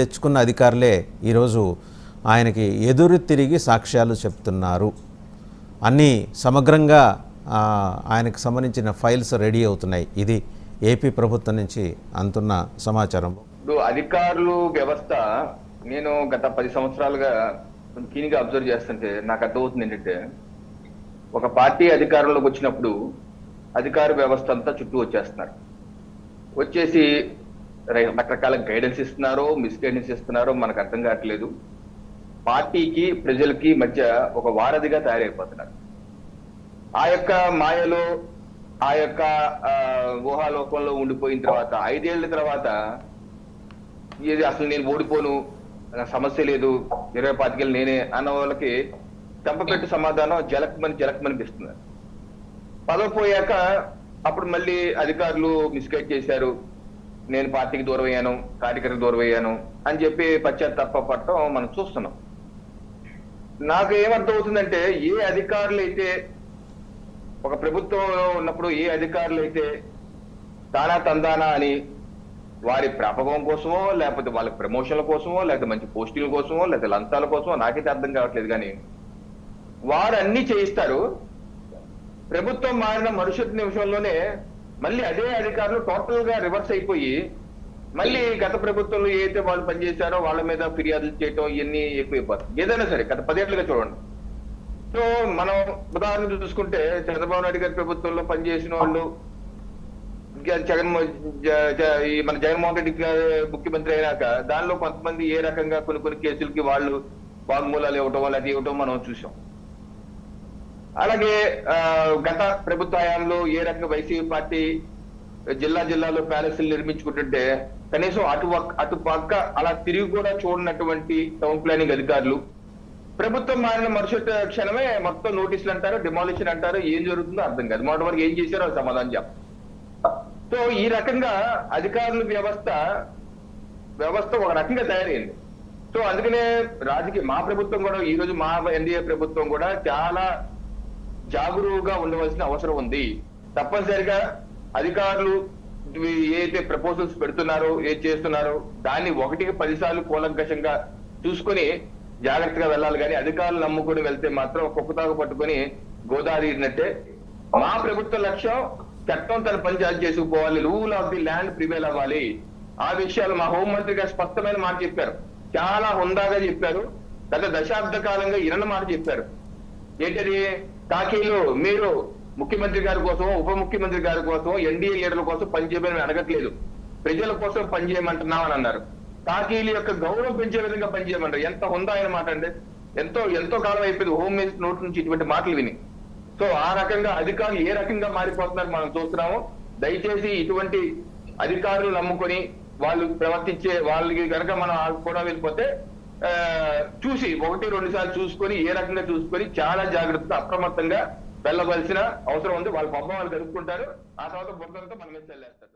తెచ్చుకున్న అధికారులే ఈరోజు ఆయనకి ఎదురు తిరిగి సాక్ష్యాలు చెప్తున్నారు. అన్నీ సమగ్రంగా ఆయనకు సంబంధించిన ఫైల్స్ రెడీ అవుతున్నాయి. ఇది ఏపీ ప్రభుత్వం నుంచి అందుతున్న సమాచారం. ఇప్పుడు అధికారులు వ్యవస్థ నేను గత పది సంవత్సరాలుగా కొంచెం కీన్గా అబ్జర్వ్ చేస్తుంటే నాకు అర్థమవుతుంది ఏంటంటే ఒక పార్టీ అధికారంలోకి వచ్చినప్పుడు అధికార వ్యవస్థ అంతా చుట్టూ వచ్చేస్తున్నారు. వచ్చేసి రకరకాల గైడెన్స్ ఇస్తున్నారో మిస్గైడెన్స్ ఇస్తున్నారో మనకు అర్థం కావట్లేదు. పార్టీకి ప్రజలకి మధ్య ఒక వారధిగా తయారైపోతున్నారు. ఆ యొక్క మాయలో ఆ యొక్క ఊహాలోకంలో ఉండిపోయిన తర్వాత ఐదేళ్ళ తర్వాత ఇది అసలు నేను ఓడిపోను సమస్య లేదు ఇరవై పాతికేళ్ళు నేనే అన్న వాళ్ళకి చెంపపెట్టు సమాధానం జలక్మని జలక్మనిపిస్తున్నారు పదవి పోయాక అప్పుడు మళ్ళీ అధికారులు మిస్గైడ్ చేశారు. నేను పార్టీకి దూరం అయ్యాను కార్యకర్తకు దూరం అయ్యాను అని చెప్పి పశ్చాత్తాప పట్టడం మనం చూస్తున్నాం. నాకు ఏమర్థం అవుతుందంటే ఏ అధికారులు అయితే ఒక ప్రభుత్వంలో ఉన్నప్పుడు ఏ అధికారులు అయితే తానా తందానా అని వారి ప్రాపకం కోసమో లేకపోతే వాళ్ళ ప్రమోషన్ల కోసమో లేకపోతే మంచి పోస్టింగ్ల కోసమో లేకపోతే లంచాల కోసమో నాకైతే అర్థం కావట్లేదు కానీ వారు అన్ని చేయిస్తారు. ప్రభుత్వం మారిన మరుసటి నిమిషంలోనే మళ్ళీ అదే అధికారులు టోటల్గా రివర్స్ అయిపోయి మళ్ళీ గత ప్రభుత్వంలో ఏదైతే వాళ్ళు పనిచేశారో వాళ్ళ మీద ఫిర్యాదులు చేయటం ఇవన్నీ ఎక్కువైపోతాయి. ఏదైనా సరే గత పదేళ్ళుగా చూడండి. సో మనం ఉదాహరణ చూసుకుంటే చంద్రబాబు నాయుడు గారి ప్రభుత్వంలో పనిచేసిన వాళ్ళు జగన్ జగన్మోహన్ ఈ మన జగన్మోహన్ రెడ్డి గారు ముఖ్యమంత్రి అయినాక దానిలో కొంతమంది ఏ రకంగా కొన్ని కొన్ని కేసులకి వాళ్ళు వాగ్మూలాలు ఇవ్వటం అది ఇవ్వటం మనం చూసాం. అలాగే ఆ, గత ప్రభుత్వ హయాంలో ఏ రకంగా వైసీపీ పార్టీ జిల్లా జిల్లాలో ప్యాలెస్లు నిర్మించుకుంటుంటే కనీసం అటు అటు పక్క అలా తిరిగి కూడా చూడనటువంటి టౌన్ ప్లానింగ్ అధికారులు. ప్రభుత్వం మారిన మరుసటి క్షణమే మొత్తం నోటీసులు అంటారు డిమాలిషన్ అంటారు ఏం జరుగుతుందో అర్థం కాదు. మొదటి వరకు ఏం చేశారో సమాధానం చెప్ప. సో ఈ రకంగా అధికారుల వ్యవస్థ వ్యవస్థ ఒక రకంగా తయారైంది. సో అందుకనే రాజకీయ మా ప్రభుత్వం కూడా ఈ రోజు మా ఎన్డీఏ ప్రభుత్వం కూడా చాలా జాగరూకగా ఉండవలసిన అవసరం ఉంది. తప్పనిసరిగా అధికారులు ఏదైతే ప్రపోజల్స్ పెడుతున్నారో ఏది చేస్తున్నారో దాన్ని ఒకటికి పదిసార్లు కూలంకషంగా చూసుకొని జాగ్రత్తగా వెళ్ళాలి. కానీ అధికారులు నమ్ముకుని వెళ్తే మాత్రం కుక్కతాగు పట్టుకొని గోదావరి ఇరినట్టే మా ప్రభుత్వ లక్ష్యం చట్టం తన పని జారీ చేసుకుపోవాలి. Rule of the land prevail అవ్వాలి. ఆ విషయాలు మా హోంమంత్రి గారు స్పష్టమైన మాట చెప్పారు. చాలా హుందాగా చెప్పారు. గత దశాబ్ద కాలంగా ఇరణ మాట చెప్పారు. ఏంటది? కాకీలు మీరు ముఖ్యమంత్రి గారి కోసం ఉప ముఖ్యమంత్రి గారి కోసం ఎన్డీఏ లీడర్ల కోసం పనిచేయమని అడగట్లేదు. ప్రజల కోసం పనిచేయమంటున్నాం అని అన్నారు. కాకీల యొక్క గౌరవం పెంచే విధంగా పనిచేయమంటారు ఎంత ఉందా ఆయన మాట అంటే ఎంతో ఎంతో కాలం అయిపోయింది హోమ్ మినిస్టర్ నోటి నుంచి ఇటువంటి మాటలు విని. సో ఆ రకంగా అధికారులు ఏ రకంగా మారిపోతున్నారు మనం చూస్తున్నాము. దయచేసి ఇటువంటి అధికారులు నమ్ముకొని వాళ్ళు ప్రవర్తించే వాళ్ళకి కనుక మనం ఆ కూడా వెళ్ళిపోతే చూసి ఒకటి రెండు సార్లు చూసుకొని ఏ రకంగా చూసుకొని చాలా జాగ్రత్తగా అప్రమత్తంగా వెళ్ళవలసిన అవసరం ఉంది. వాళ్ళ పబ్బం వాళ్ళు జరుపుకుంటారు ఆ తర్వాత బుద్ధంతో మన మీద చల్లేస్తారు